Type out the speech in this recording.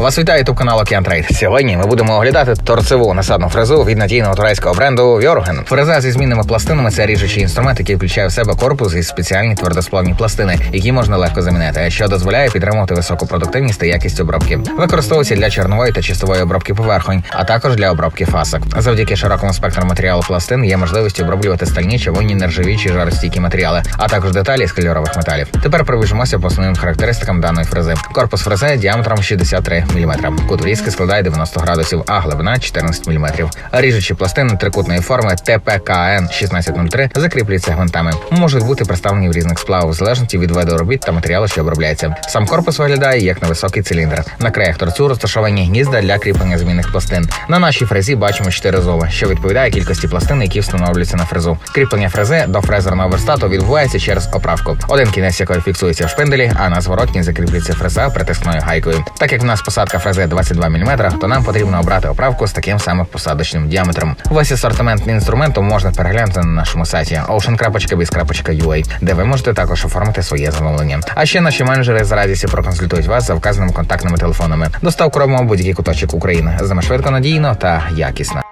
Вас вітає ютуб канал Океан. Сьогодні ми будемо оглядати торцеву насадну фрезу від надійного турецького бренду Вьорген. Фреза зі змінними пластинами це ріжучий інструмент, який включає в себе корпус і спеціальні твердосплавні пластини, які можна легко замінити, що дозволяє підтримувати високу продуктивність та якість обробки. Використовується для чорнової та чистової обробки поверхонь, а також для обробки фасок. Завдяки широкому спектру матеріалу пластин є можливість оброблювати стальні, чавунні, нержавічі, жаростійкі матеріали, а також деталі з кольорових металів. Тепер пробіжимося по основним характеристикам даної фрези. Корпус фрези діаметром 63 мм. Кут врізки складає 90 градусів, а глибина 14 мм. Ріжучі пластини трикутної форми ТПКН 1603 закріплюються гвинтами. Можуть бути представлені в різних сплавах в залежності від виду робіт та матеріалу, що обробляється. Сам корпус виглядає як невисокий циліндр. На краях торцю розташовані гнізда для кріплення змінних пластин. На нашій фрезі бачимо 4 зови, що відповідає кількості пластин, які встановлюються на фрезу. Кріплення фрези до фрезерного верстату відбувається через оправку. Один кінець якої фіксується в шпинделі, а на зворотній закріплюється фреза притискною гайкою. Так як в нас посадка фрези 22 мм, то нам потрібно обрати оправку з таким самим посадочним діаметром. Весь асортимент інструменту можна переглянути на нашому сайті ocean.biz.ua, де ви можете також оформити своє замовлення. А ще наші менеджери з радістю проконсультують вас за вказаними контактними телефонами. Доставку робимо будь-який куточок України. З нами швидко, надійно та якісно.